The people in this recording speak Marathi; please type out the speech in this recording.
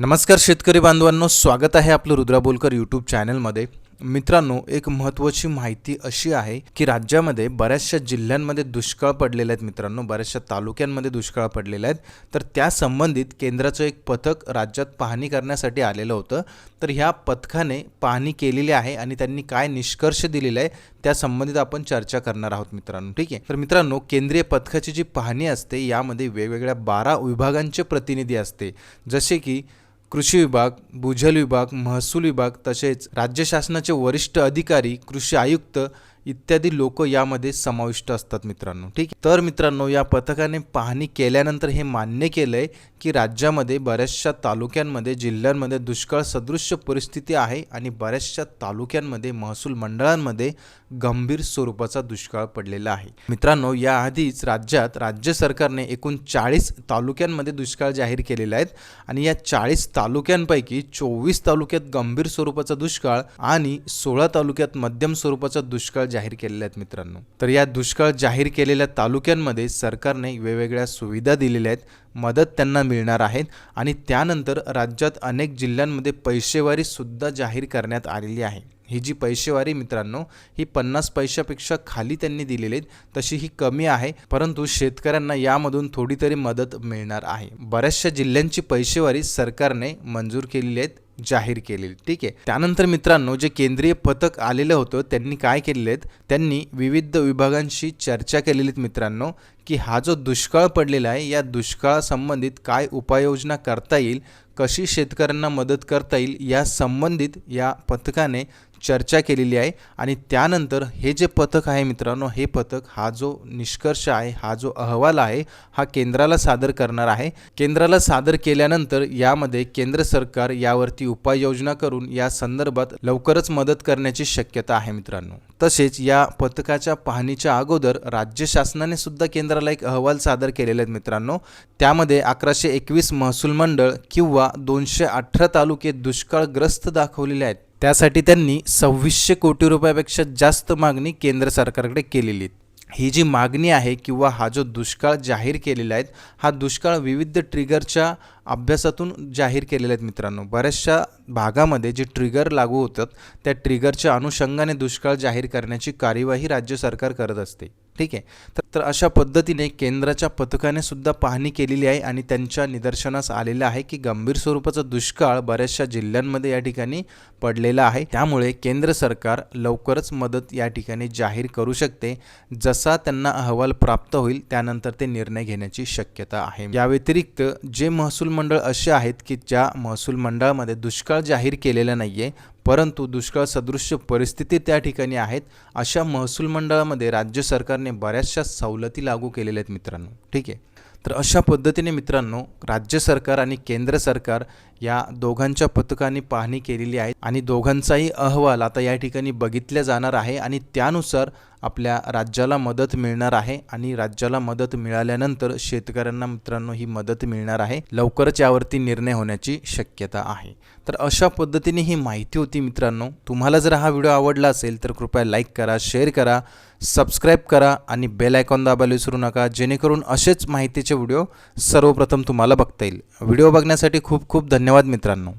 नमस्कार शेतकरी बांधवांनो स्वागत आहे आपलं रुद्रा बोलकर यूट्यूब चॅनलमध्ये मित्रांनो एक महत्त्वाची माहिती अशी आहे की राज्यामध्ये बऱ्याचशा जिल्ह्यांमध्ये दुष्काळ पडलेले आहेत मित्रांनो बऱ्याचशा तालुक्यांमध्ये दुष्काळ पडलेले आहेत. तर त्या संबंधित केंद्राचं एक पथक राज्यात पाहणी करण्यासाठी आलेलं होतं. तर ह्या पथकाने पाहणी केलेली आहे आणि त्यांनी काय निष्कर्ष दिलेले आहे त्या संबंधित आपण चर्चा करणार आहोत मित्रांनो. ठीक आहे? तर मित्रांनो केंद्रीय पथकाची जी पाहणी असते यामध्ये वेगवेगळ्या बारा विभागांचे प्रतिनिधी असते. जसे की कृषी विभाग भूजल विभाग महसूल विभाग तसेच राज्य शासनाचे वरिष्ठ अधिकारी कृषी आयुक्त इत्यादी लोक यामध्ये समाविष्ट असतात मित्रांनो. ठीक तर मित्रांनो या पथकाने पाहणी केल्यानंतर हे मान्य केलं आहे की राज्यामध्ये बऱ्याचशा तालुक्यांमध्ये जिल्ह्यांमध्ये दुष्काळ सदृश्य परिस्थिती आहे आणि बऱ्याचशा तालुक्यांमध्ये महसूल मंडळांमध्ये गंभीर स्वरूपाचा दुष्काळ पडलेला आहे. मित्रांनो याआधीच राज्यात राज्य सरकारने एकूण चाळीस तालुक्यांमध्ये दुष्काळ जाहीर केलेला आहेत आणि या चाळीस तालुक्यांपैकी चोवीस तालुक्यात गंभीर स्वरूपाचा दुष्काळ आणि सोळा तालुक्यात मध्यम स्वरूपाचा दुष्काळ जाहीर केलेले आहेत मित्रांनो. तर या दुष्काळ जाहीर केलेल्या तालुक्यांमध्ये सरकारने वेगवेगळ्या सुविधा दिलेल्या आहेत मदत त्यांना मिळणार आहेत आणि त्यानंतर राज्यात अनेक जिल्ह्यांमध्ये पैशेवारीसुद्धा जाहीर करण्यात आलेली आहे. ही जी पैसेवारी मित्रांनो ही पन्नास पैशापेक्षा खाली त्यांनी दिलेली आहेत तशी ही कमी आहे परंतु शेतकऱ्यांना यामधून थोडी तरी मदत मिळणार आहे. बऱ्याचशा जिल्ह्यांची पैसेवारी सरकारने मंजूर केलेली आहेत जाहीर केलेली. ठीक आहे. त्यानंतर मित्रांनो जे केंद्रीय पथक आलेलं होतं त्यांनी काय केलेले आहेत? त्यांनी विविध विभागांशी चर्चा केलेली आहेत मित्रांनो की हा जो दुष्काळ पडलेला आहे या दुष्काळासंबंधित काय उपाययोजना करता येईल? कशी शेतकऱ्यांना मदत करता येईल या संबंधित या पथकाने चर्चा केलेली आहे. आणि त्यानंतर हे जे पथक आहे मित्रांनो हे पथक हा जो निष्कर्ष आहे हा जो अहवाल आहे हा केंद्राला सादर करणार आहे. केंद्राला सादर केल्यानंतर यामध्ये केंद्र सरकार यावरती उपाययोजना करून या संदर्भात लवकरच मदत करण्याची शक्यता आहे मित्रांनो. तसेच या पथकाच्या पाहणीच्या अगोदर राज्य शासनाने सुद्धा केंद्राला एक अहवाल सादर केलेले आहेत मित्रांनो. त्यामध्ये अकराशे एकवीस महसूल मंडळ किंवा दोनशे अठरा तालुके दुष्काळग्रस्त दाखवलेले आहेत त्यासाठी त्यांनी सव्वीसशे कोटी रुपयापेक्षा जास्त मागणी केंद्र सरकारकडे केलेली आहे ही जी मागणी आहे किंवा हा जो दुष्काळ जाहीर केलेला आहे हा दुष्काळ विविध ट्रिगरच्या अभ्यासातून जाहीर केलेले आहेत मित्रांनो. बऱ्याचशा भागामध्ये जे ट्रिगर लागू होतात त्या ट्रिगरच्या अनुषंगाने दुष्काळ जाहीर करण्याची कार्यवाही राज्य सरकार करत असते. ठीक आहे. तर अशा पद्धतीने केंद्राच्या पथकाने सुद्धा पाहणी केलेली आहे आणि त्यांच्या निदर्शनास आलेलं आहे की गंभीर स्वरूपाचा दुष्काळ बऱ्याचशा जिल्ह्यांमध्ये या ठिकाणी पडलेला आहे. त्यामुळे केंद्र सरकार लवकरच मदत या ठिकाणी जाहीर करू शकते. जसा त्यांना अहवाल प्राप्त होईल त्यानंतर ते निर्णय घेण्याची शक्यता आहे. या व्यतिरिक्त जे महसूल मंडळ असे आहेत की ज्या महसूल मंडळामध्ये दुष्काळ जाहीर केलेला नाही आहे परंतु दुष्काळ सदृश्य परिस्थिती त्या ठिकाणी आहेत अशा महसूल मंडळामध्ये राज्य सरकारने बऱ्याचशा सवलती लागू केलेल्या आहेत मित्रांनो. ठीक आहे? तर अशा पद्धतीने मित्रांनो राज्य सरकार आणि केंद्र सरकार या दोघांच्या पथकांनी पाहणी केलेली आहे आणि दोघांचाही अहवाल आता या ठिकाणी बघितला जाणार आहे आणि त्यानुसार आपल्या राज्याला मदत मिळणार आहे आणि राज्याला मदत मिळाल्यानंतर शेतकऱ्यांना मित्रांनो ही मदत मिळणार आहे. लवकरच यावरती निर्णय होण्याची शक्यता आहे. तर अशा पद्धतीने ही माहिती होती मित्रांनो. तुम्हाला जर हा व्हिडिओ आवडला असेल तर कृपया लाईक करा शेअर करा सबस्क्राईब करा आणि बेल आयकॉन दाबायला विसरू नका. जेणेकरून असेच माहितीचे व्हिडिओ सर्वप्रथम तुम्हाला बघता येईल. व्हिडिओ बघण्यासाठी खूप खूप धन्यवाद मित्रांनो.